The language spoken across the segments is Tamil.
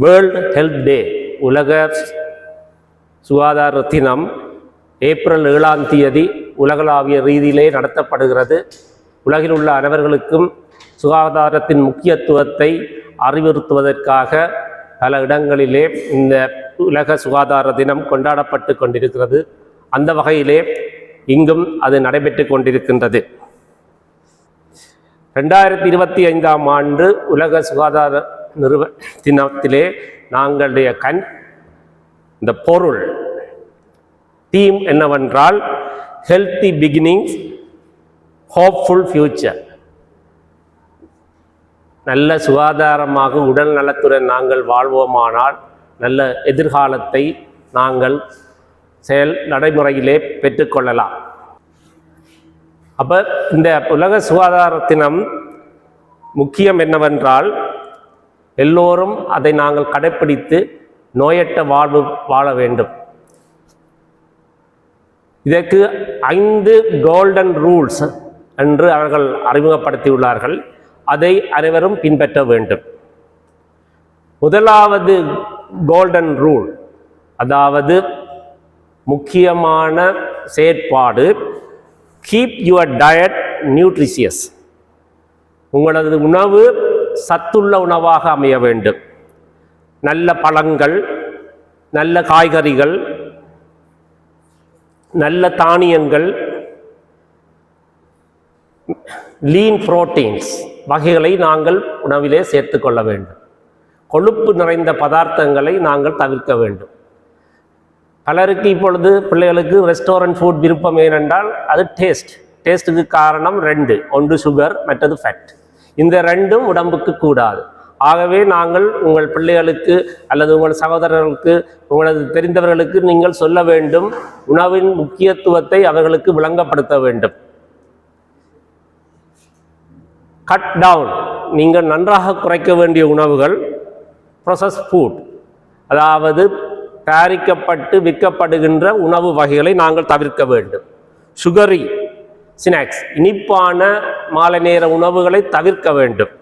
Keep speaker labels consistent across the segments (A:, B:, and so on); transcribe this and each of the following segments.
A: வேர்ல்ட் ஹெல்த் டே உலக சுகாதார தினம் ஏப்ரல் ஏழாம் தேதி உலகளாவிய ரீதியிலே நடத்தப்படுகிறது. உலகில் உள்ள அனைவர்களுக்கும் சுகாதாரத்தின் முக்கியத்துவத்தை அறிவுறுத்துவதற்காக பல இடங்களிலே இந்த உலக சுகாதார தினம் கொண்டாடப்பட்டு கொண்டிருக்கிறது. அந்த வகையிலே இங்கும் அது நடைபெற்று கொண்டிருக்கின்றது. ரெண்டாயிரத்தி இருபத்தி ஐந்தாம் ஆண்டு உலக சுகாதார நிறுவ தினத்திலே நாங்களுடைய கண் இந்த பொருள் தீம் என்னவென்றால் ஹெல்த்தி பிகினிங்ஸ் ஹோப்ஃபுல் ஃபியூச்சர் நல்ல சுகாதாரமாக உடல் நலத்துடன் நாங்கள் வாழ்வோமானால் நல்ல எதிர்காலத்தை நாங்கள் செயல் நடைமுறையிலே பெற்றுக்கொள்ளலாம். அப்போ இந்த உலக சுகாதார தினம் முக்கியம் என்னவென்றால் எல்லோரும் அதை நாங்கள் கடைப்பிடித்து நோயற்ற வாழ்வு வாழ வேண்டும். இதற்கு ஐந்து கோல்டன் ரூல்ஸ் என்று அவர்கள் அறிமுகப்படுத்தியுள்ளார்கள். அதை அனைவரும் பின்பற்ற வேண்டும். முதலாவது கோல்டன் ரூல் அதாவது முக்கியமான செயற்பாடு கீப் யுவர் டயட் நியூட்ரிஷியஸ் உங்களது உணவு சத்துள்ள உணவாக அமைய வேண்டும். நல்ல பழங்கள் நல்ல காய்கறிகள் நல்ல தானியங்கள் லீன் புரோட்டீன்ஸ் வகைகளை நாங்கள் உணவிலே சேர்த்துக்கொள்ள வேண்டும். கொழுப்பு நிறைந்த பதார்த்தங்களை நாங்கள் தவிர்க்க வேண்டும். பலருக்கு இப்பொழுது பிள்ளைகளுக்கு ரெஸ்டாரண்ட் ஃபுட் விருப்பம் ஏனென்றால் அது டேஸ்ட் டேஸ்ட்டுக்கு காரணம் ரெண்டு ஒன்று சுகர் மற்றது ஃபேட் இந்த ரெண்டும் உடம்புக்கு கூடாது. ஆகவே நாங்கள் உங்கள் பிள்ளைகளுக்கு அல்லது உங்கள் சகோதரர்களுக்கு உங்களது தெரிந்தவர்களுக்கு நீங்கள் சொல்ல வேண்டும் உணவின் முக்கியத்துவத்தை அவர்களுக்கு விளங்கப்படுத்த வேண்டும். கட் டவுன் நீங்கள் நன்றாக குறைக்க வேண்டிய உணவுகள் ப்ரொசஸ் ஃபுட் அதாவது தயாரிக்கப்பட்டு விற்கப்படுகின்ற உணவு வகைகளை நாங்கள் தவிர்க்க வேண்டும். சுகரி ஸ்நாக்ஸ் இனிப்பான மாலை நேர உணவுகளை தவிர்க்க வேண்டும்.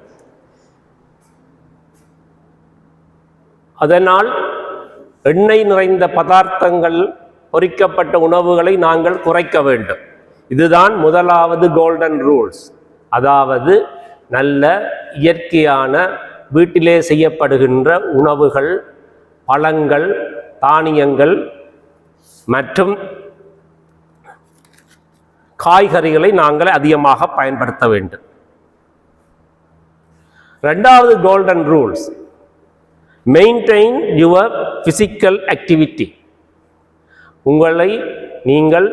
A: அதனால் எண்ணெய் நிறைந்த பதார்த்தங்கள் பொறிக்கப்பட்ட உணவுகளை நாங்கள் குறைக்க வேண்டும். இதுதான் முதலாவது கோல்டன் ரூல்ஸ் அதாவது நல்ல இயற்கையான வீட்டிலே செய்யப்படுகின்ற உணவுகள் பழங்கள் தானியங்கள் மற்றும் காய்கறிகளை நாங்கள் அதிகமாக பயன்படுத்த வேண்டும். ரெண்டாவது golden rules maintain your physical activity உங்களை நீங்கள்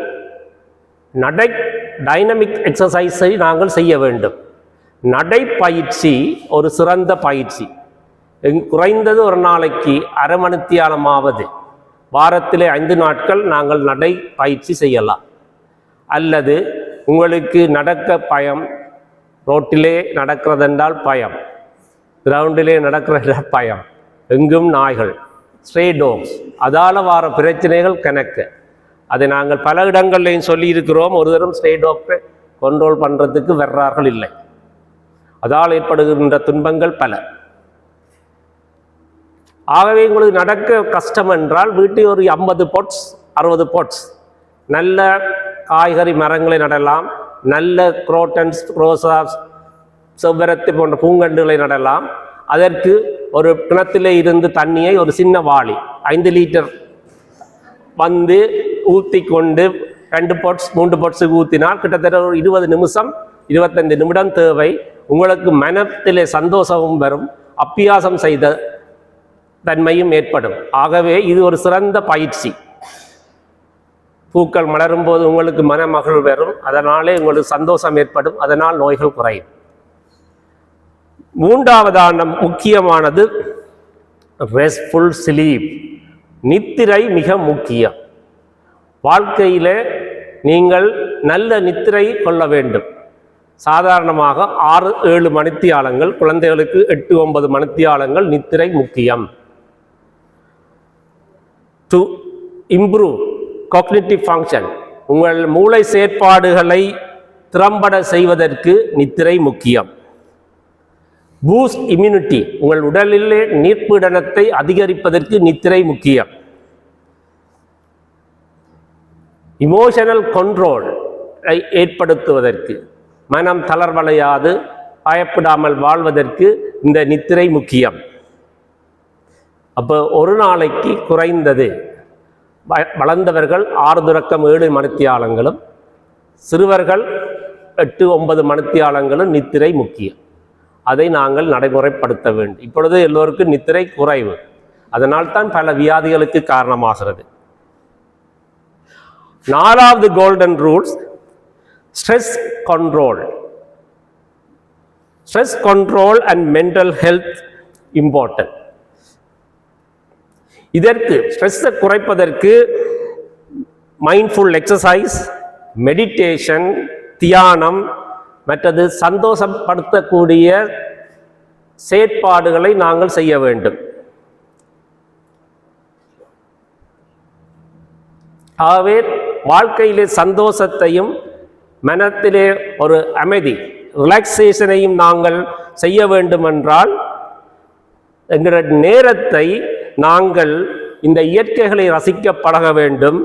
A: நடை டைனமிக் எக்ஸசைஸை நாங்கள் செய்ய வேண்டும். நடைப்பயிற்சி ஒரு சிறந்த பயிற்சி. குறைந்தது ஒரு நாளைக்கு அரை மணித்தியாலமாவது. வாரத்திலே ஐந்து நாட்கள் நாங்கள் நடை பயிற்சி செய்யலாம். அல்லது உங்களுக்கு நடக்க பயம் ரோட்டிலே நடக்கிறதென்றால் பயம் கிரவுண்டிலே நடக்கிற பயம் எங்கும் நாய்கள் ஸ்ட்ரே டோக்ஸ் அதால் வார பிரச்சனைகள் கணக்கு. அதை நாங்கள் பல இடங்கள்லையும் சொல்லியிருக்கிறோம். ஒரு தரம் ஸ்ட்ரே டோக்கை கண்ட்ரோல் பண்ணுறதுக்கு வர்றார்கள் இல்லை. அதால் ஏற்படுகின்ற துன்பங்கள் பல. ஆகவே உங்களுக்கு நடக்க கஷ்டம் என்றால் வீட்டில் ஒரு ஐம்பது பொட்ஸ் அறுபது பொட்ஸ் நல்ல காய்கறி மரங்களை நடலாம் நல்ல குரோட்டன்ஸ் ரோசாஸ் செவ்வரத்து போன்ற பூங்கண்டுகளை நடலாம். அதற்கு ஒரு கிணத்திலே இருந்து தண்ணியை ஒரு சின்ன வாளி ஐந்து லிட்டர் வந்து ஊற்றி கொண்டு ரெண்டு பொட்ஸ் மூன்று பொட்ஸுக்கு ஊற்றினால் கிட்டத்தட்ட ஒரு இருபது நிமிஷம் இருபத்தைந்து நிமிடம் தேவை. உங்களுக்கு மனத்திலே சந்தோஷமும் வரும் அப்பியாசம் செய்த தன்மையும் ஏற்படும். ஆகவே இது ஒரு சிறந்த பயிற்சி. பூக்கள் மலரும் போது உங்களுக்கு மனமகிழ் வரும் அதனாலே உங்களுக்கு சந்தோஷம் ஏற்படும். அதனால் நோய்கள் குறையும். மூன்றாவதான முக்கியமானது ரெஸ்ட்ஃபுல் ஸ்லீப் நித்திரை மிக முக்கியம். வாழ்க்கையிலே நீங்கள் நல்ல நித்திரை கொள்ள வேண்டும். சாதாரணமாக ஆறு ஏழு மணித்தியாலங்கள் குழந்தைகளுக்கு எட்டு ஒன்பது மணித்தியாலங்கள் நித்திரை முக்கியம். டு இம்ப்ரூவ் காக்னிட்டிவ் ஃபங்க்ஷன் உங்கள் மூளை செயற்பாடுகளை திறம்பட செய்வதற்கு நித்திரை முக்கியம். பூஸ்ட் இம்யூனிட்டி உங்கள் உடலிலே நீர்ப்பீடனத்தை அதிகரிப்பதற்கு நித்திரை முக்கியம். இமோஷனல் கண்ட்ரோல் ஏற்படுத்துவதற்கு. மனம் தளர்வடையாது பயப்படாமல் வாழ்வதற்கு இந்த நித்திரை முக்கியம். அப்போ ஒரு நாளைக்கு குறைந்தது வளர்ந்தவர்கள் ஆறு துறக்கம் ஏழு மணித்தியாலங்களும் சிறுவர்கள் எட்டு ஒன்பது மணித்தியாலங்களும் நித்திரை முக்கியம். அதை நாங்கள் நடைமுறைப்படுத்த வேண்டும். இப்பொழுது எல்லோருக்கும் நித்திரை குறைவு. அதனால் தான் பல வியாதிகளுக்கு காரணமாகிறது. நாலாவது golden rules stress control stress control and mental health important இதற்கு ஸ்ட்ரெஸ்ஸை குறைப்பதற்கு மைண்ட்ஃபுல் எக்ஸசைஸ் மெடிடேஷன் தியானம் மற்றது சந்தோஷப்படுத்தக்கூடிய செயற்பாடுகளை நாங்கள் செய்ய வேண்டும். ஆகவே வாழ்க்கையிலே சந்தோஷத்தையும் மனத்திலே ஒரு அமைதி ரிலாக்ஸேஷனையும் நாங்கள் செய்ய வேண்டுமென்றால் எங்களோட நேரத்தை நாங்கள் இந்த இயற்கைகளை ரசிக்க பழக வேண்டும்.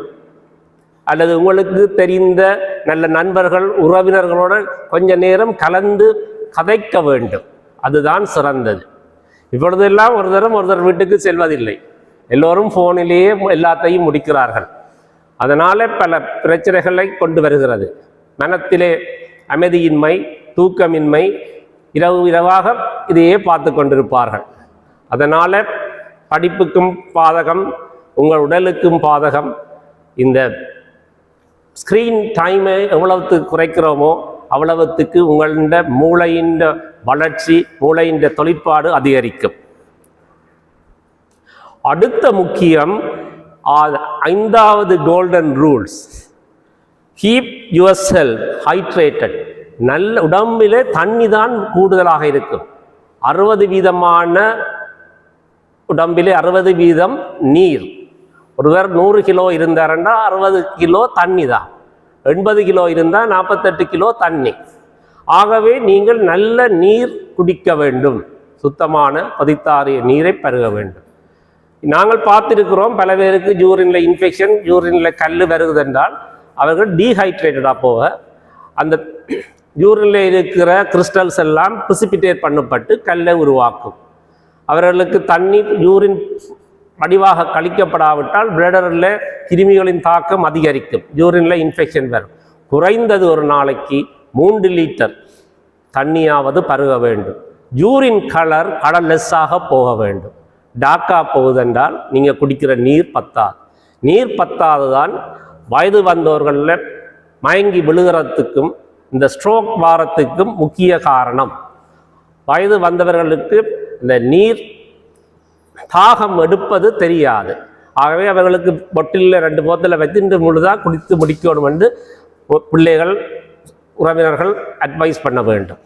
A: அல்லது உங்களுக்கு தெரிந்த நல்ல நண்பர்கள் உறவினர்களோட கொஞ்ச நேரம் கலந்து கதைக்க வேண்டும். அதுதான் சிறந்தது. இப்பொழுதெல்லாம் ஒரு தரம் ஒருத்தர் வீட்டுக்கு செல்வதில்லை. எல்லோரும் ஃபோனிலேயே எல்லாத்தையும் முடிக்கிறார்கள். அதனால பல பிரச்சனைகளை கொண்டு வருகிறது. மனத்திலே அமைதியின்மை தூக்கமின்மை இரவு இரவாக இதையே பார்த்து கொண்டிருப்பார்கள். அதனால படிப்புக்கும் பாதகம் உங்கள் உடலுக்கும் பாதகம். இந்த ஸ்க்ரீன் டைமை எவ்வளவுக்கு குறைக்கிறோமோ அவ்வளவுத்துக்கு உங்களோட மூளையின் வளர்ச்சி மூளையின் தொழிற்பாடு அதிகரிக்கும். அடுத்த முக்கியம் ஐந்தாவது golden rules keep yourself hydrated நல்ல உடம்பிலே தண்ணி தான் கூடுதலாக இருக்கும். அறுபது வீதமான உடம்பிலே அறுபது வீதம் நீர். ஒருவர் நூறு கிலோ இருந்தாருன்னா அறுபது கிலோ தண்ணி தான். எண்பது கிலோ இருந்தால் நாற்பத்தெட்டு கிலோ தண்ணி. ஆகவே நீங்கள் நல்ல நீர் குடிக்க வேண்டும். சுத்தமான கொதித்தாறிய நீரை பருக வேண்டும். நாங்கள் பார்த்துருக்கிறோம் பல பேருக்கு ஜூரினில் இன்ஃபெக்ஷன் ஜூரினில் கல் வருகுதென்றால் அவர்கள் டீஹைட்ரேட்டடாக போக அந்த ஜூரினில் இருக்கிற கிறிஸ்டல்ஸ் எல்லாம் பிசிபிட்டேட் பண்ணப்பட்டு கல்லை உருவாக்கும். அவர்களுக்கு தண்ணீர் யூரின் வடிவாக கழிக்கப்படாவிட்டால் பிளடரில் கிருமிகளின் தாக்கம் அதிகரிக்கும். யூரினில் இன்ஃபெக்ஷன் வரும். குறைந்தது ஒரு நாளைக்கு மூன்று லிட்டர் தண்ணியாவது பருக வேண்டும். யூரின் கலர் கலர்லெஸ்ஸாக போக வேண்டும். டாக்கா போகுதென்றால் நீங்கள் குடிக்கிற நீர் பத்தாது. நீர் பத்தாது தான் வயது வந்தவர்களில் மயங்கி விழுகிறதுக்கும் இந்த ஸ்ட்ரோக் வாரத்துக்கும் முக்கிய காரணம். வயது வந்தவர்களுக்கு இந்த நீர் தாகம் எடுப்பது தெரியாது. ஆகவே அவர்களுக்கு பொட்டிலில் ரெண்டு போத்தில் வச்சுட்டு முழுதாக குடித்து முடிக்கணும் என்று பிள்ளைகள் உறவினர்கள் அட்வைஸ் பண்ண வேண்டும்.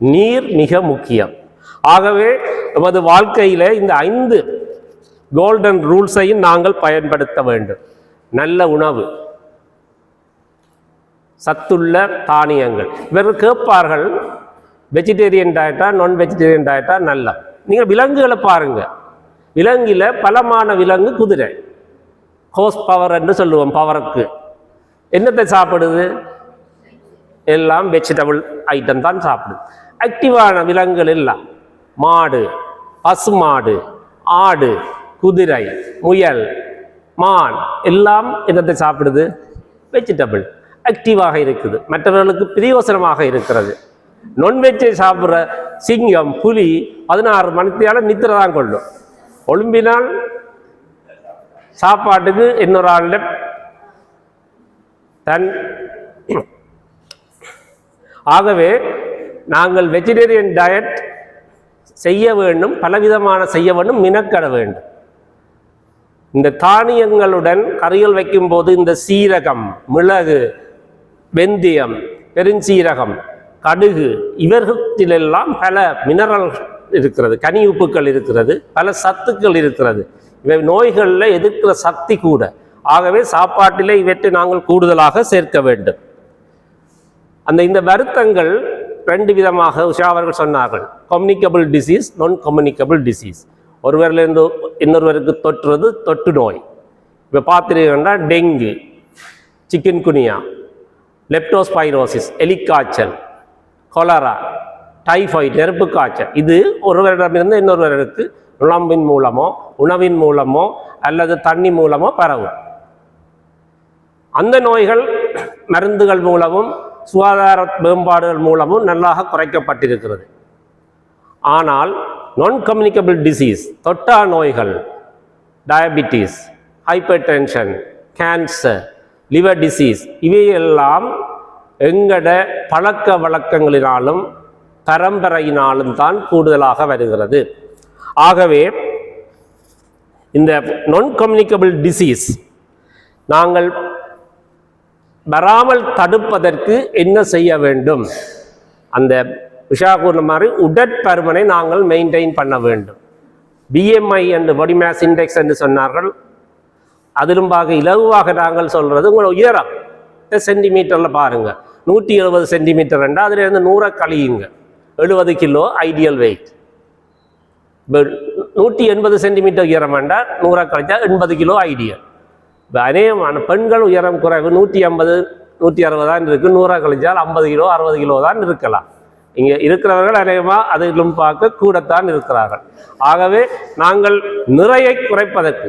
A: நீர் மிக முக்கியம். ஆகவே நமது வாழ்க்கையில் இந்த ஐந்து கோல்டன் ரூல்ஸையும் நாங்கள் பயன்படுத்த வேண்டும். நல்ல உணவு சத்துள்ள தானியங்கள். இவர்கள் கேட்பார்கள் வெஜிடேரியன் டயட்டா நான் வெஜிடேரியன் டயட்டா நல்ல. நீங்கள் விலங்குகளை பாருங்கள் விலங்கில் பலமான விலங்கு குதிரை. ஹோஸ் பவர் என்று சொல்லுவோம் பவருக்கு என்னத்தை சாப்பிடுது? எல்லாம் வெஜிடபிள் ஐட்டம் தான் சாப்பிடுது. ஆக்டிவான விலங்குகள் எல்லாம். மாடு பசு மாடு ஆடு குதிரை முயல் மான் எல்லாம் என்னத்தை சாப்பிடுது? வெஜிடபிள் ஆக்டிவாக இருக்குது. மற்றவர்களுக்கு பிரயோசனமாக இருக்கிறது. நான்வெஜ்ஜை சாப்பிட்ற சிங்கம் புலி பதினாறு மணித்தியால நித்திரை தான் கொள்ளும். ஒழும்பினால் சாப்பாட்டுக்கு இன்னொரு ஆளில் தன் ஆகவே நாங்கள் வெஜிடேரியன் டயட் செய்ய வேண்டும் பலவிதமான செய்ய வேண்டும் மினக்கட வேண்டும். இந்த தானியங்களுடன் கறிகள் வைக்கும்போது இந்த சீரகம் மிளகு வெந்தயம் பெருஞ்சீரகம் கடுகு இவர்களிலெல்லாம் பல மினரல் இருக்கிறது கனி உப்புக்கள் இருக்கிறது பல சத்துக்கள் இருக்கிறது. இவை நோய்களில் எதிர்க்கிற சக்தி கூட. ஆகவே சாப்பாட்டிலே இவற்றை நாங்கள் கூடுதலாக சேர்க்க வேண்டும். அந்த இந்த வருத்தங்கள் ரெண்டு விதமாக உஷா அவர்கள் சொன்னார்கள். கம்யூனிகபிள் டிசீஸ் நான் கம்யூனிகபிள் டிசீஸ் ஒருவரிலிருந்து இன்னொருவருக்கு தொற்றுறது தொற்று நோய். இப்போ பார்த்துருக்கீங்கன்னா டெங்கு சிக்கன் குனியா லெப்டோஸ்பைரோசிஸ் எலிக்காய்ச்சல் கொலரா டைஃபாய்டு நெருப்பு காய்ச்சல். இது ஒருவரிடமிருந்து இன்னொருவருக்கு நுழம்பின் மூலமோ உணவின் மூலமோ அல்லது தண்ணி மூலமோ பரவும். அந்த நோய்கள் மருந்துகள் மூலமும் சுகாதார மேம்பாடுகள் மூலமும் நல்லாக குறைக்கப்பட்டிருக்கிறது. ஆனால் நான் கம்யூனிகபிள் டிசீஸ் தொட்டா நோய்கள் diabetes hypertension cancer liver disease இவையெல்லாம் எங்கட பழக்க வழக்கங்களினாலும் பரம்பரையினாலும் தான் கூடுதலாக வருகிறது. ஆகவே இந்த நான் கம்யூனிகபிள் டிசீஸ் நாங்கள் வராமல் தடுப்பதற்கு என்ன செய்ய வேண்டும்? அந்த உஷா கூறின மாதிரி உடற்பருமனை நாங்கள் மெயின்டைன் பண்ண வேண்டும். பிஎம்ஐ என்று பாடி மேஸ் இண்டெக்ஸ் என்று சொன்னார்கள். அதிலும் இலகுவாக நாங்கள் சொல்கிறது உங்களோட உயரம். சென்டிமீட்டரில் பாருங்கள் நூற்றி எழுபது சென்டிமீட்டர் ரெண்டா அதுலேருந்து நூறை கழியுங்க. எழுபது கிலோ ஐடியல் வெயிட் இப்போ நூற்றி எண்பது சென்டிமீட்டர் உயரம் வேண்டாம் நூறாக கழிச்சா எண்பது கிலோ ஐடியல் இப்போ அநேகமான பெண்கள் உயரம் குறைவு நூற்றி ஐம்பது நூற்றி அறுபது தான் இருக்குது நூறாக கழிச்சால் ஐம்பது கிலோ அறுபது கிலோ தான் இருக்கலாம். இங்கே இருக்கிறவர்கள் அநேகமாக அதிலும் பார்க்க கூடத்தான் இருக்கிறார்கள். ஆகவே நாங்கள் நிறையை குறைப்பதற்கு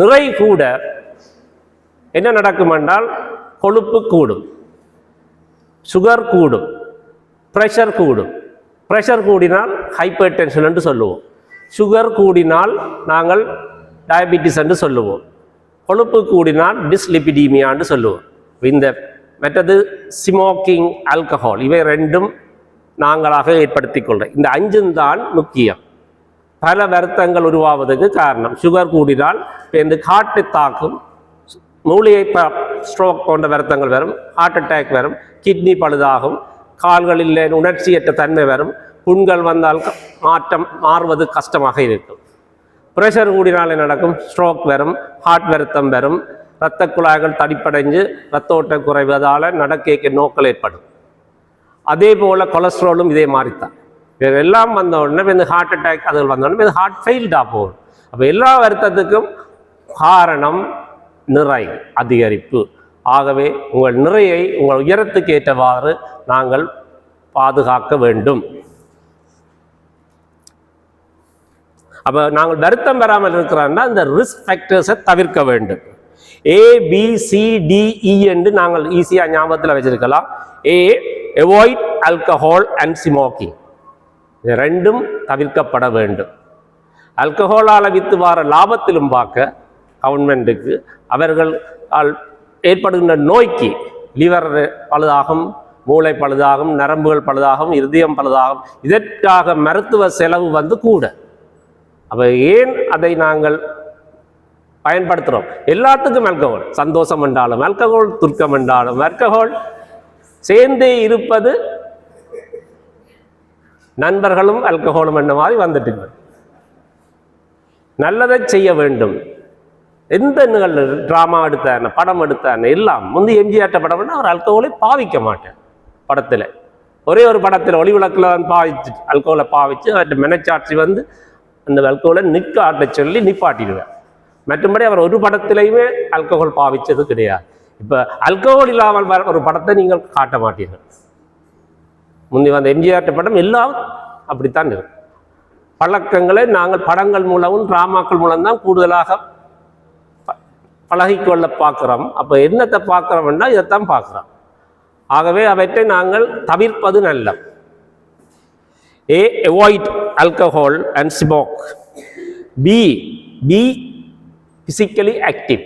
A: நிறை கூட என்ன நடக்கும் என்றால் கொழுப்பு கூடும். சுகர் கூடும். ப்ரெஷர் கூடும். ப்ரெஷர் கூடினால் ஹைப்பர் டென்ஷன் என்று சொல்லுவோம். சுகர் கூடினால் நாங்கள் டயபிட்டிஸ் என்று சொல்லுவோம். கொழுப்பு கூடினால் டிஸ்லிபிடீமியான்னு சொல்லுவோம். இந்த மற்றது ஸ்மோக்கிங் ஆல்கஹால் இவை ரெண்டும் நாங்களாக ஏற்படுத்தி கொள்கிறோம் இந்த அஞ்சும் தான் முக்கியம். பல வருத்தங்கள் உருவாவதற்கு காரணம். சுகர் கூடினால் இப்போ இந்த காட்டு தாக்கும் மூளையை ஸ்ட்ரோக் போன்ற வருத்தங்கள் வரும். ஹார்ட் அட்டாக் வரும். கிட்னி பழுதாகும். கால்களில் உணர்ச்சியற்ற தன்மை வரும். புண்கள் வந்தால் மாற்றம் மாறுவது கஷ்டமாக இருக்கும். ப்ரெஷர் கூடினாலே நடக்கும். ஸ்ட்ரோக் வரும். ஹார்ட் வருத்தம் வரும். இரத்த குழாய்கள் தடிப்படைஞ்சு இரத்த ஓட்டம் குறைவதால் நடக்க நோக்கள் ஏற்படும். அதே போல் கொலஸ்ட்ராலும் இதே மாதிரி தான் எல்லாம் வந்த உடனே இந்த ஹார்ட் அட்டாக் அதில் வந்த உடனே இது ஹார்ட் ஃபெயில்டாக போகும். அப்போ எல்லா வருத்தத்துக்கும் காரணம் நிறை அதிகரிப்பு. ஆகவே உங்கள் நிறையை உங்கள் உயரத்துக்கு ஏற்றவாறு நாங்கள் பாதுகாக்க வேண்டும். அப்போ நாங்கள் வருத்தம் பெறாமல் இருக்கிறோம்னா இந்த ரிஸ்க் ஃபேக்டர்ஸை தவிர்க்க வேண்டும். A B C D E என்று நாங்கள் ஈஸியாக ஞாபகத்தில் வச்சிருக்கலாம். A avoid alcohol and smoking இது ரெண்டும் தவிர்க்கப்பட வேண்டும். ஆல்கஹாலால் வித்து வார லாபத்திலும் பார்க்க கவர்மெண்ட்டுக்கு அவர்கள் ஏற்படுகின்ற நோய்க்கு லிவர் பழுதாகும் மூளை பழுதாகும் நரம்புகள் பழுதாகும் இருதயம் பழுதாகும். இதற்காக மருத்துவ செலவு வந்து கூட. அப்போ ஏன் அதை நாங்கள் பயன்படுத்துகிறோம் எல்லாத்துக்கும் ஆல்கஹால் சந்தோஷம் என்றாலும் ஆல்கஹால் துர்க்கம் என்றாலும் ஆல்கஹால் சேர்ந்தே இருப்பது நண்பர்களும் ஆல்கஹாலும் என்ற மாதிரி வந்துட்டுங்க நல்லதை செய்ய வேண்டும். எந்த நிகழ்வு ட்ராமா எடுத்தான படம் எடுத்தான எல்லாம். முந்தி எம்ஜிஆர்ட்ட படம்னா அவர் அல்கோலை பாவிக்க மாட்டேன் படத்தில். ஒரே ஒரு படத்தில் ஒளி விளக்கில் வந்து பாவிச்சு அல்கோலை பாவிச்சு அவர்கிட்ட மெனச்சாட்சி வந்து அந்த அல்கோலை நிற்க ஆட்ட சொல்லி நிப்பாட்டிடுவேன். மற்றபடி அவர் ஒரு படத்திலையுமே ஆல்கஹால் பாவிச்சது கிடையாது. இப்போ ஆல்கஹால் இல்லாமல் வர ஒரு படத்தை நீங்கள் காட்ட மாட்டீர்கள். முந்தி வந்த எம்ஜிஆர்ட்ட படம் எல்லாம் அப்படித்தான் இருக்கும் பழக்கங்களை நாங்கள் படங்கள் மூலமும் டிராமாக்கள் மூலம்தான் கூடுதலாக பழகிக்கொள்ள பார்க்குறோம். அப்போ என்னத்தை பார்க்குறோம்னா இதைத்தான் பார்க்குறோம். ஆகவே அவற்றை நாங்கள் தவிர்ப்பது நல்லம் A avoid alcohol and smoke B B physically active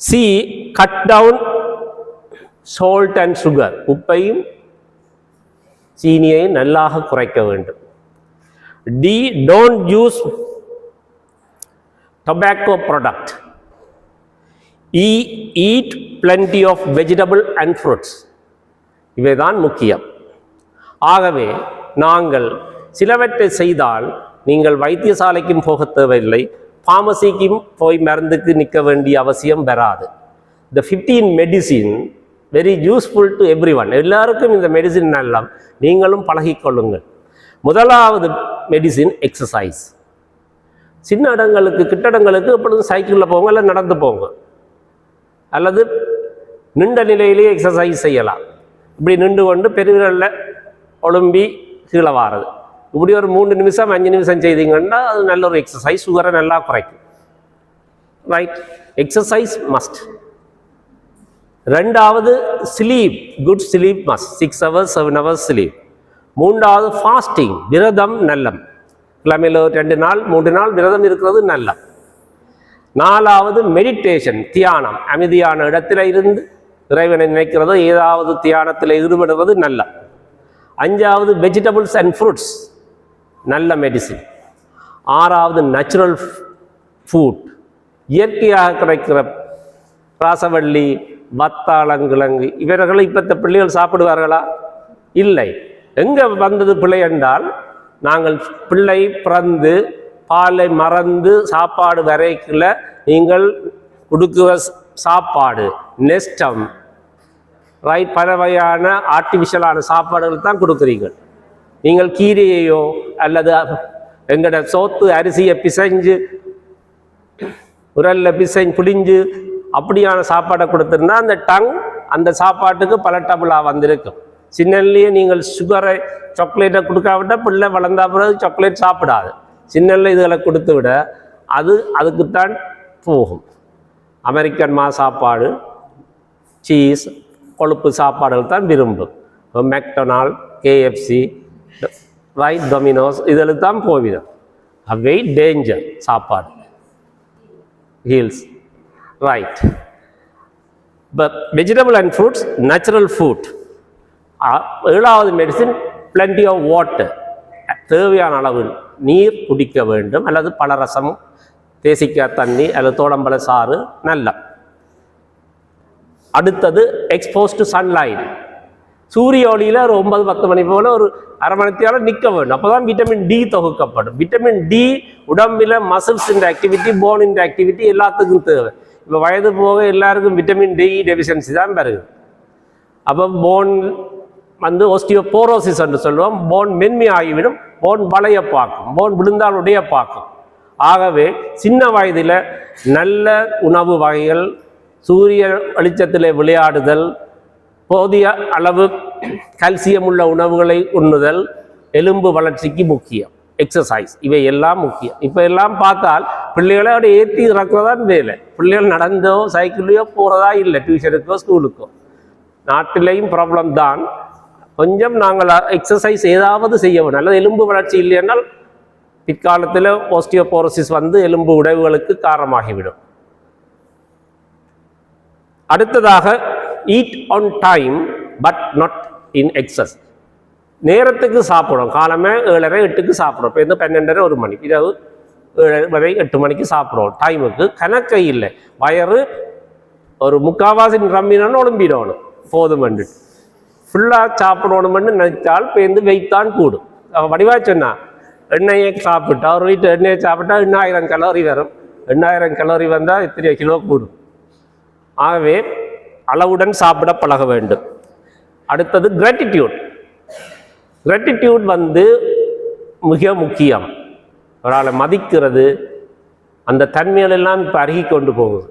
A: C cut down salt and sugar உப்பையும் சீனியையும் நல்லாக குறைக்க வேண்டும். D don't use tobacco product. E eat plenty of vegetable and fruits இவைதான் முக்கியம். ஆகவே நாங்கள் சிலவற்றை செய்தால் நீங்கள் வைத்தியசாலைக்கும் போக தேவையில்லை ஃபார்மசிக்கும் போய் மருந்துக்கு நிற்க வேண்டிய அவசியம் வராது. The fifteen medicine very useful to everyone எல்லாருக்கும் இந்த மெடிசின் எல்லாம் நீங்களும் பழகிக்கொள்ளுங்கள் முதலாவது மெடிசின் எக்ஸசைஸ் சின்ன இடங்களுக்கு கிட்டடங்களுக்கு எப்பொழுதும் சைக்கிளில் போங்க இல்லை நடந்து போங்க. அல்லது நின்ற நிலையிலேயே எக்ஸசைஸ் செய்யலாம். இப்படி நின்று கொண்டு பெருவிரலில் ஒழும்பி கீழே வாரது. இப்படி ஒரு மூணு நிமிஷம் அஞ்சு நிமிஷம் செய்தீங்கன்னா அது நல்ல ஒரு எக்ஸசைஸ் சுகரை நல்லா குறைக்கும். ரைட் எக்ஸசைஸ் மஸ்ட் ரெண்டாவது sleep good sleep must six hours seven hours sleep மூன்றாவது ஃபாஸ்டிங் விரதம் நல்லம். கிழமையில் ஒரு ரெண்டு நாள் மூன்று நாள் விரதம் இருக்கிறது நல்லம். நாலாவது மெடிடேஷன் தியானம். அமைதியான இடத்துல இருந்து இறைவனை நினைக்கிறது ஏதாவது தியானத்தில் ஈடுபடுறது நல்ல. அஞ்சாவது வெஜிடபிள்ஸ் அண்ட் ஃப்ரூட்ஸ் நல்ல மெடிசின் ஆறாவது நேச்சுரல் ஃபுட் இயற்கையாக கிடைக்கிற ராசவள்ளி வத்தாளங்கிழங்கு இவர்களை இப்போ பிள்ளைகள் சாப்பிடுவார்களா? இல்லை. எங்கே வந்தது பிள்ளை என்றால் நாங்கள் பிள்ளை பிறந்து பாலை மறந்து சாப்பாடு வரைக்குள்ள நீங்கள் கொடுக்குற சாப்பாடு நெஸ்டம் ரைட் பல வகையான ஆர்டிஃபிஷியலான சாப்பாடுகள் தான் கொடுக்குறீங்க நீங்கள் கீரையையோ அல்லது எங்களோட சோத்து அரிசியை பிசைஞ்சு உரலில் பிசைஞ்சு புளிஞ்சு அப்படியான சாப்பாடை கொடுத்துருந்தா அந்த டங் அந்த சாப்பாட்டுக்கு பலட்டபுளாக வந்திருக்கும். சின்னல்லையே நீங்கள் சுகரை சாக்லேட்டை கொடுக்காவிட்டால் பிள்ளை வளர்ந்தா பிறகு சாக்லேட் சாப்பிடாது. சின்னல்ல இதுகளை கொடுத்து விட அது அதுக்குத்தான் போகும். அமெரிக்கன் மா சாப்பாடு சீஸ் கொழுப்பு சாப்பாடுகள் தான் விரும்பும் இப்போ மெக்டொனால் கேஎஃப்சி ரைட் டொமினோஸ் இதில் தான் போவிடும். அவை டேஞ்சர் சாப்பாடு. Heals right but vegetable and fruits natural food. ஏழாவது மெடிசின் பிளண்டி ஆஃப் வாட்டர். தேவையான அளவு நீர் குடிக்க வேண்டும் அல்லது பழரசம் தேசிக்காய் தண்ணி அல்லது தோடம்பழ சாறு நல்ல. அடுத்தது எக்ஸ்போஸ் டு சன்லைட் சூரிய ஒளியில் ஒரு ஒன்பது பத்து மணி போல் ஒரு அரை மணித்தியால நிற்க வேண்டும். அப்போ தான் விட்டமின் டி தொகுக்கப்படும். விட்டமின் டி உடம்பில் மசில்ஸின் இந்த ஆக்டிவிட்டி போன் இந்த ஆக்டிவிட்டி எல்லாத்துக்கும் தேவை. இப்போ வயது போக எல்லாருக்கும் விட்டமின் டி டெஃபிஷியன்சி தான் வருது. அப்போ போன் வந்து ஓஸ்டியோபோரோசிஸ் என்று சொல்லுவோம். போன் மென்மை ஆகிவிடும் போன் வளைய பார்க்கும். போன் விழுந்தால் உடைய பார்க்கும். ஆகவே சின்ன வயதில் நல்ல உணவு வகைகள் சூரிய வெளிச்சத்தில் விளையாடுதல் போதிய அளவு கல்சியம் உள்ள உணவுகளை உண்ணுதல் எலும்பு வளர்ச்சிக்கு முக்கியம். எக்ஸசைஸ் இவை எல்லாம் முக்கியம். இப்போ எல்லாம் பார்த்தால் பிள்ளைகளை அப்படி ஏற்றி இறக்குறதான் வேலை. பிள்ளைகள் நடந்தோ சைக்கிளையோ போகிறதா இல்லை டியூஷனுக்கோ ஸ்கூலுக்கோ நாட்டிலையும் ப்ராப்ளம் தான். கொஞ்சம் நாங்கள் எக்ஸசைஸ் ஏதாவது செய்ய வேண்டும் அல்லது எலும்பு வளர்ச்சி இல்லையென்றால் பிற்காலத்தில் ஓஸ்டியோபோரோசிஸ் வந்து எலும்பு உடைவுகளுக்கு காரணமாகிவிடும். அடுத்ததாக eat on time but not in excess நேரத்துக்கு சாப்பிடும். காலமே ஏழரை எட்டுக்கு சாப்பிடும். இப்போ இந்த பன்னெண்டரை ஒரு மணி. இரவு ஏழரை வரை எட்டு மணிக்கு சாப்பிடுவோம். டைமுக்கு கணக்கை இல்லை. வயறு ஒரு முக்காவாசி ரம்மினான்னு ஒழும்பிடணும் வந்துட்டு ஃபுல்லாக சாப்பிடணும்னு நினைச்சால் பேருந்து வெயிட்தான் கூடும். அவன் வடிவா சொன்னா எண்ணெயை சாப்பிட்டா ஒரு வீட்டு எண்ணெயை சாப்பிட்டா எண்ணாயிரம் கலோரி வரும். எண்ணாயிரம் கலோரி வந்தால் இத்தனை கிலோ கூடும். ஆகவே அளவுடன் சாப்பிட பழக வேண்டும். அடுத்தது கிராட்டிடியூட் கிராட்டிடியூட் வந்து மிக முக்கியம். ஒரு ஆளை மதிக்கிறது அந்த தன்மைகளெல்லாம் இப்போ அருகி கொண்டு போகுது.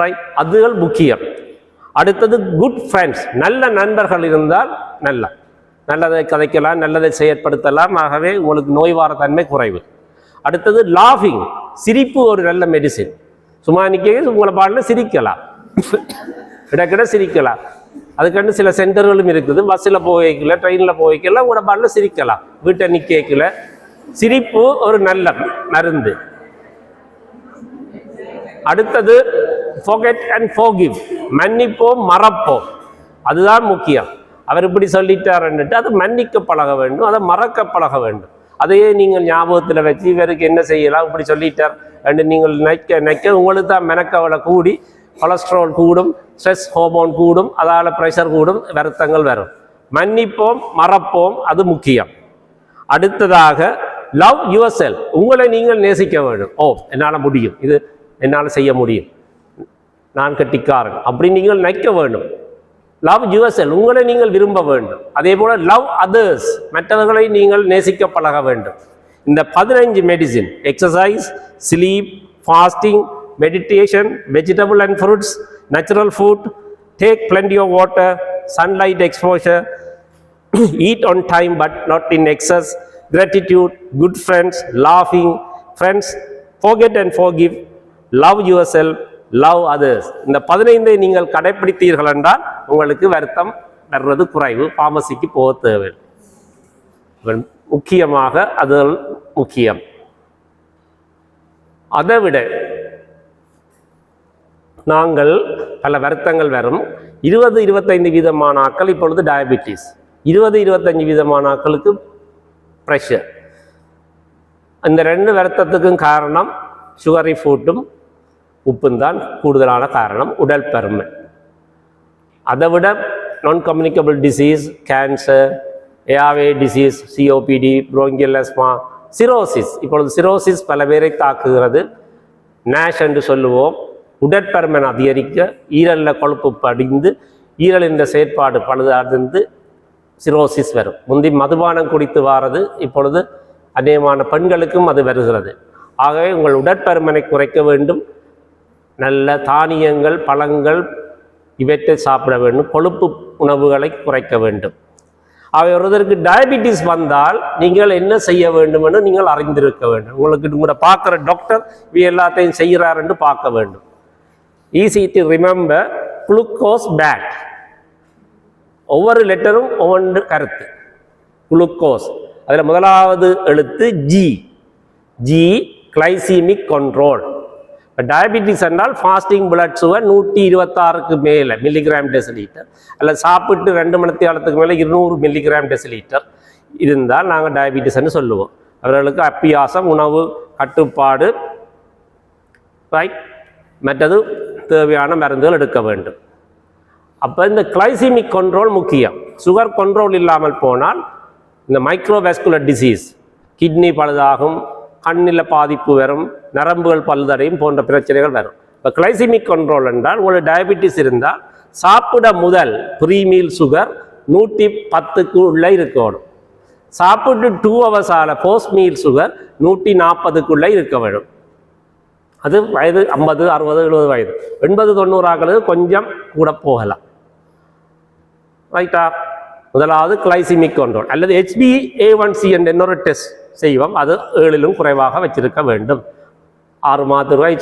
A: ரைட் அதுகள் முக்கியம். அடுத்தது குட் ஃப்ரெண்ட்ஸ் நல்ல நண்பர்கள் இருந்தால் நல்ல. நல்லதை கதைக்கலாம் நல்லதை செயற்படுத்தலாம். ஆகவே உங்களுக்கு நோய்வார தன்மை குறைவு. அடுத்தது லாஃபிங் சிரிப்பு ஒரு நல்ல மெடிசின் சும்மா நிற்க உங்களை பாடல சிரிக்கலாம். இடக்கிட சிரிக்கலாம். அதுக்கண்டு சில சென்டர்களும் இருக்குது. பஸ்ஸில் போக வைக்கல ட்ரெயினில் போக வைக்கல உங்களோட பாடல சிரிக்கலாம். வீட்டை நிற்கல சிரிப்பு ஒரு நல்ல மருந்து. அடுத்தது ஃபோகெட் அண்ட் ஃபோகிவ் மன்னிப்போம் மறப்போம் அதுதான் முக்கியம். அவர் இப்படி சொல்லிட்டாருன்னுட்டு அதை மன்னிக்க பழக வேண்டும் அதை மறக்க பழக வேண்டும். அதையே நீங்கள் ஞாபகத்தில் வச்சு இவருக்கு என்ன செய்யலாம் இப்படி சொல்லிட்டார். அண்டு நீங்கள் நைக்க நைக்க உங்களுக்கு தான் மெனக்கவலை கூடி கொலஸ்ட்ரால் கூடும் ஸ்ட்ரெஸ் ஹோமோன் கூடும் அதால் ப்ரெஷர் கூடும் வருத்தங்கள் வரும். மன்னிப்போம் மறப்போம் அது முக்கியம். அடுத்ததாக லவ் யுவர் செல் உங்களை நீங்கள் நேசிக்க வேண்டும். ஓ என்னால் முடியும். இது என்னால் செய்ய முடியும். நான் கட்டிக்காரன் அப்படி நீங்கள் நினைக்க வேண்டும். லவ் யுவர் உங்களை நீங்கள் விரும்ப வேண்டும். அதே போல லவ் அதர்ஸ் மற்றவர்களை நீங்கள் நேசிக்க பழக வேண்டும். இந்த பதினஞ்சு medicine exercise sleep fasting meditation vegetable and fruits natural food take plenty of water sunlight exposure eat on time but not in excess gratitude good friends லாஃபிங் friends forget and forgive love yourself love others இந்த பதினைந்தை நீங்கள் கடைப்பிடித்தீர்கள் என்றால் உங்களுக்கு வருத்தம் வர்றது குறைவு. பார்மசிக்கு போக தேவை. முக்கியமாக அது முக்கியம். அதை விட நாங்கள் பல வருத்தங்கள் வரும். இருபது இருபத்தைந்து வீதமான ஆக்கள் இப்பொழுது டயபிட்டிஸ் இருபது இருபத்தஞ்சு வீதமான ஆக்களுக்கு ப்ரெஷர் இந்த ரெண்டு வருத்தத்துக்கும் காரணம் சுகரி ஃபுட்டும் உப்பும் தான் கூடுதலான காரணம் உடல் பருமன். அதை விட non communicable disease cancer airway disease COPD bronchial asthma cirrhosis இப்பொழுது சிரோசிஸ் பல பேரை தாக்குகிறது. நேஷ் என்று சொல்லுவோம். உடற்பருமன் அதிகரிக்க ஈரலில் கொழுப்பு படிந்து ஈரலின் செயற்பாடு பழுதாந்து சிரோசிஸ் வரும். முந்தி மதுபானம் குடித்து வாரது இப்பொழுது அநேகமான பெண்களுக்கும் அது வருகிறது. ஆகவே உங்கள் உடற்பருமனை குறைக்க வேண்டும். நல்ல தானியங்கள் பழங்கள் இவற்றை சாப்பிட வேண்டும். கொழுப்பு உணவுகளை குறைக்க வேண்டும். அவை ஒருவருக்கு டயபிட்டிஸ் வந்தால் நீங்கள் என்ன செய்ய வேண்டும் என்று நீங்கள் அறிந்திருக்க வேண்டும். உங்களுக்கு உங்களை பார்க்குற டாக்டர் இவை எல்லாத்தையும் செய்கிறார் என்று பார்க்க வேண்டும். Easy to remember glucose bad ஒவ்வொரு லெட்டரும் ஒவ்வொன்று கருத்து. குளுக்கோஸ் அதில் முதலாவது எழுத்து G G glycemic control diabetes என்றால் ஃபாஸ்டிங் பிளட் சுகர் நூற்றி இருபத்தாறுக்கு மேலே மில்லிகிராம் டெசிலீட்டர் அல்ல சாப்பிட்டு ரெண்டு மணி நேரத்துக்கு மேலே இருநூறு மில்லிகிராம் டெசிலீட்டர் இருந்தால் நாங்கள் டயபிட்டிஸ்ன்னு சொல்லுவோம். அவர்களுக்கு அப்பியாசம் உணவு கட்டுப்பாடு ரைட் மற்றது தேவையான மருந்துகள் எடுக்க வேண்டும். அப்போ இந்த கிளைசிமிக் கண்ட்ரோல் முக்கியம். சுகர் கண்ட்ரோல் இல்லாமல் போனால் இந்த மைக்ரோவேஸ்குலர் டிசீஸ் கிட்னி பழுதாகும் கண்ணில் பாதிப்பு வரும் நரம்புகள் பழுதடையும் போன்ற பிரச்சனைகள் வரும். இப்போ கிளைசிமிக் கண்ட்ரோல் என்றால் உங்களுக்கு டயபிட்டிஸ் இருந்தால் சாப்பிட முதல் ப்ரீ மீல் சுகர் நூற்றி பத்துக்கு உள்ளே இருக்கணும். சாப்பிட்டு டூ ஹவர்ஸ் ஆன போஸ்ட் மீல் சுகர் நூற்றி நாற்பதுக்குள்ளே இருக்க வேண்டும். அது வயது ஐம்பது அறுபது எழுபது வயது. எண்பது தொண்ணூறு ஆகிறது கொஞ்சம் கூட போகலாம். ரைட்டா முதலாவது கிளைசிமிக் கண்ட்ரோல் அல்லது ஹெச்பிஏ ஒன் சி என்ற இன்னொரு டெஸ்ட் செய்வோம். அது ஏழிலும் குறைவாக வச்சிருக்க வேண்டும். ஆறு மாதத்துக்கு ரூபாய்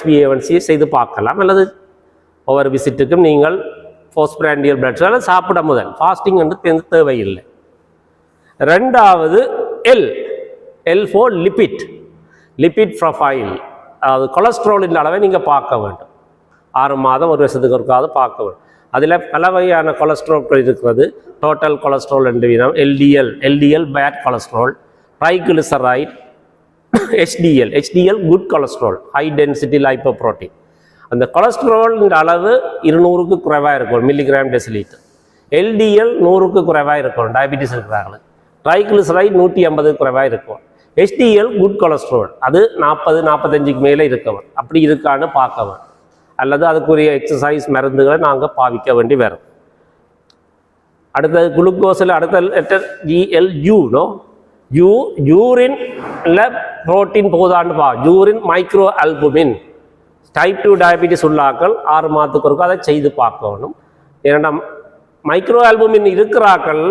A: ஏ செய்து பார்க்கலாம். அல்லது ஒவ்வொரு விசிட்டுக்கும் நீங்கள் போஸ்ட் பிராண்டியல் பிளட் அல்லது சாப்பிட முதல். ஃபாஸ்டிங் என்று தேவையில்லை. ரெண்டாவது L L for lipid lipid profile அதாவது கொலஸ்ட்ராலின் அளவை நீங்கள் பார்க்க வேண்டும். ஆறு மாதம் ஒரு வருஷத்துக்கு ஒருக்காவது பார்க்க வேண்டும். அதில் பல வகையான கொலஸ்ட்ரால்கள் இருக்கிறது. டோட்டல் கொலஸ்ட்ரால் ரெண்டு விதம். LDL LDL bad cholesterol triglyceride HDL HDL good cholesterol high density lipoprotein அந்த கொலஸ்ட்ராலின் அளவு இருநூறுக்கு குறைவாக இருக்கும் மில்லிகிராம் டெசிலிட்டர் எல்டிஎல் நூறுக்கு குறைவாக இருக்கும் டயபிட்டிஸ் இருக்கிறாங்களே ட்ரைக்ளிசரைட் நூற்றி ஐம்பதுக்கு குறைவாக இருக்கும். ஹெச்டிஎல் குட் கொலஸ்ட்ரால் அது நாற்பது நாற்பத்தஞ்சுக்கு மேலே இருக்கவன். அப்படி இருக்கான்னு பார்க்கவன். அல்லது அதுக்குரிய எக்ஸசைஸ் மருந்துகளை நாங்கள் பாவிக்க வேண்டி வரும். அடுத்தது குளுக்கோஸில் அடுத்த letter GL U urine protein போதான்னு பா urine micro albumin type two diabetes உள்ளாக்கள் ஆறு மாதத்துக்கு இருக்கும் அதை செய்து பார்க்கணும் ஏன்னா மைக்ரோ ஆல்புமின் இருக்கிறாக்கள்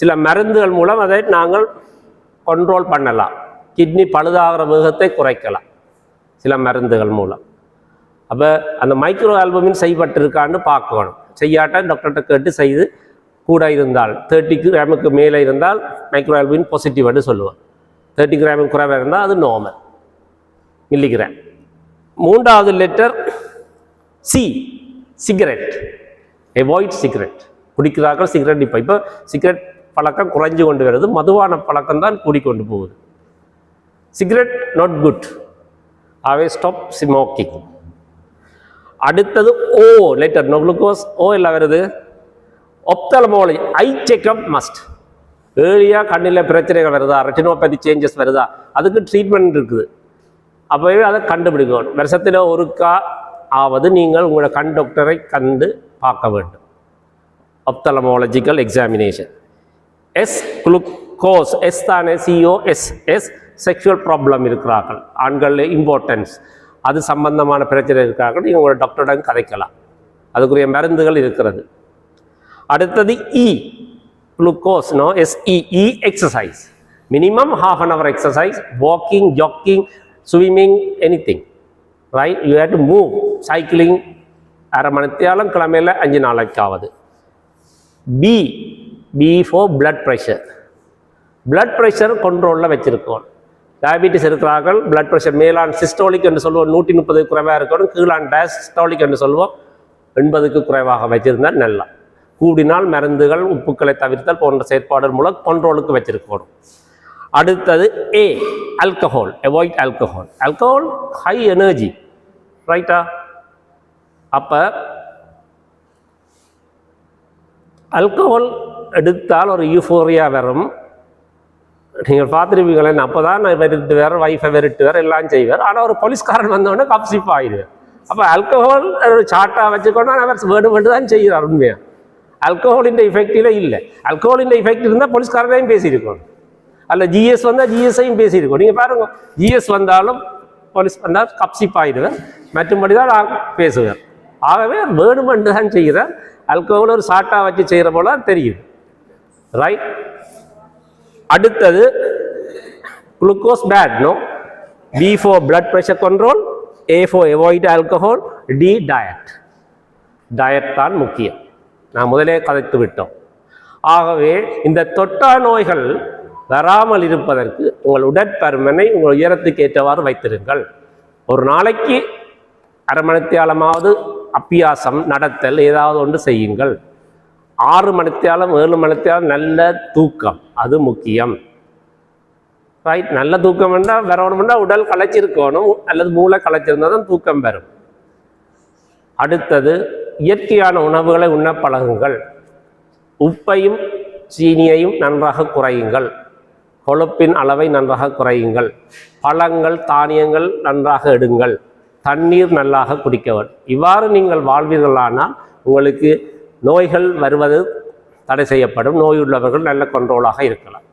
A: சில மருந்துகள் மூலம் அதை நாங்கள் கண்ட்ரோல் பண்ணலாம். கிட்னி பழுதாகிற வேகத்தை குறைக்கலாம் சில மருந்துகள் மூலம். அப்போ அந்த மைக்ரோ ஆல்பமின் செய்யப்பட்டிருக்கான்னு பார்க்கணும் செய்யாட்டா டாக்டர்கிட்ட கேட்டு செய்து கூட இருந்தால் தேர்ட்டி கிராமுக்கு மேலே இருந்தால் மைக்ரோ ஆல்பமின் பாசிட்டிவ்னு சொல்லுவோம். தேர்ட்டி கிராமுக்கு குறைவாக இருந்தால் அது நார்மல் மில்லிகிராம் மூன்றாவது letter C cigarette avoid cigarette குடிக்கிறார்கள் cigarette இப்போ இப்போ சிகரெட் பழக்கம் குறைஞ்சு கொண்டு வருது. மதுவான பழக்கம் தான் கூடிக்கொண்டு போகுது. சிகரெட் நாட் குட் ஆவே ஸ்டாப் ஸ்மோக்கிங் அடுத்தது O letter no glucose O எல்லாம் வருது? ஒப்தலமாலஜி ஐ செக்அப் மஸ்ட் ஏர்லியாக கண்ணில் பிரச்சனைகள் வருதா? ரெட்டினோபதி சேஞ்சஸ் வருதா? அதுக்கு ட்ரீட்மெண்ட் இருக்குது. அப்போவே அதை கண்டுபிடிக்கணும். வருஷத்தில் ஒருக்கா ஆவது நீங்கள் உங்களோட கண் டாக்டரை கண்டு பார்க்க வேண்டும். Ophthalmological examination S glucose S தானே CO S S sexual problem இருக்கிறார்கள். ஆண்கள் இம்பார்ட்டன்ஸ் அது சம்பந்தமான பிரச்சனை இருக்கிறார்கள். நீங்கள் உங்களோட டாக்டருடன் கதைக்கலாம். அதுக்குரிய மருந்துகள் இருக்கிறது. அடுத்தது E glucose no see E exercise minimum half an hour exercise walking jogging swimming anything right you had to move cycling அரை மணித்தியாலம் கிழமையில் அஞ்சு நாளைக்காவது. B B for blood pressure blood pressure கண்ட்ரோலில் வச்சுருக்கோம். டயபிட்டிஸ் இருக்கிறார்கள் பிளட் ப்ரெஷர் மேலான் சிஸ்டோலிக் என்று சொல்லுவோம் நூற்றி முப்பதுக்கு குறைவாக இருக்கணும் கீழான் டயஸ்டாலிக் என்று சொல்லுவோம் எண்பதுக்கு குறைவாக வச்சுருந்தால் நல்லா. கூடினால் மருந்துகள் உப்புக்களை தவிர்த்தல் போன்ற செயற்பாடு மூலம் கண்ட்ரோலுக்கு வச்சிருக்கணும் அடுத்தது A alcohol avoid alcohol alcohol high energy ரைட்டா அப்போ ஆல்கஹால் எடுத்தால் ஒரு யூஃபோரியா வரும். நீங்கள் பார்த்துருப்பீங்களே அப்போ தான் நான் வெறுட்டு வேறு ஒய்ஃபை வெறுட்டு வேறு எல்லாம் செய்வார் ஆனால் ஒரு போலீஸ்காரன் வந்தோடனே கப்சிப் ஆயிடுவார் அப்போ ஆல்கஹால் ஒரு சாட்டாக வச்சுக்கோன்னா அவர் வேண்டு வேண்டு தான் செய்கிறார் உண்மையாக அல்கோஹோலின் இஃபெக்டில் இல்லை அல்கோஹோலின் இஃபெக்ட் இருந்தால் போலீஸ்காரரையும் பேசியிருக்கணும் அல்ல ஜிஎஸ் வந்தால் ஜிஎஸ்ஐயும் பேசியிருக்கோம் நீங்கள் பாருங்க ஜிஎஸ் வந்தாலும் போலீஸ் வந்தால் கப்சிப் ஆயிடுவேன் மற்றபடி தான் நான் ஆகவே வேணுமென்று தான் செய்கிறேன் அல்கோஹோல் ஒரு சாட்டாக வச்சு செய்கிற போல தெரியுது ரைட் அடுத்தது glucose bad no B for blood pressure control A for avoid alcohol D diet diet தான் முக்கியம் நான் முதலே கதைத்து விட்டோம். ஆகவே இந்த தொட்டா நோய்கள் வராமல் இருப்பதற்கு உங்கள் உடற்பருமனை உங்கள் உயரத்துக்கு ஏற்றவாறு வைத்திருங்கள். ஒரு நாளைக்கு அரை மணித்தியாலமாவது அப்பியாசம் நடத்தல் ஏதாவது ஒன்று செய்யுங்கள். ஆறு மணித்தியாலம் ஏழு மணித்தியாலம் நல்ல தூக்கம் அது முக்கியம். ரைட் நல்ல தூக்கம் வேண்டாம் வரணும்னா உடல் களைச்சிருக்கணும். அல்லது மூளை களைச்சிருந்தால் தான் தூக்கம் வரும். அடுத்தது இயற்கையான உணவுகளை உண்ண பழகுங்கள். உப்பையும் சீனியையும் நன்றாக குறையுங்கள். கொழுப்பின் அளவை நன்றாக குறையுங்கள். பழங்கள் தானியங்கள் நன்றாக எடுங்கள். தண்ணீர் நல்லாக குடிக்கவர் இவ்வாறு நீங்கள் வாழ்வீர்களானால் உங்களுக்கு நோய்கள் வருவது தடை செய்யப்படும். நோயுள்ளவர்கள் நல்ல கண்ட்ரோலாக இருக்கலாம்.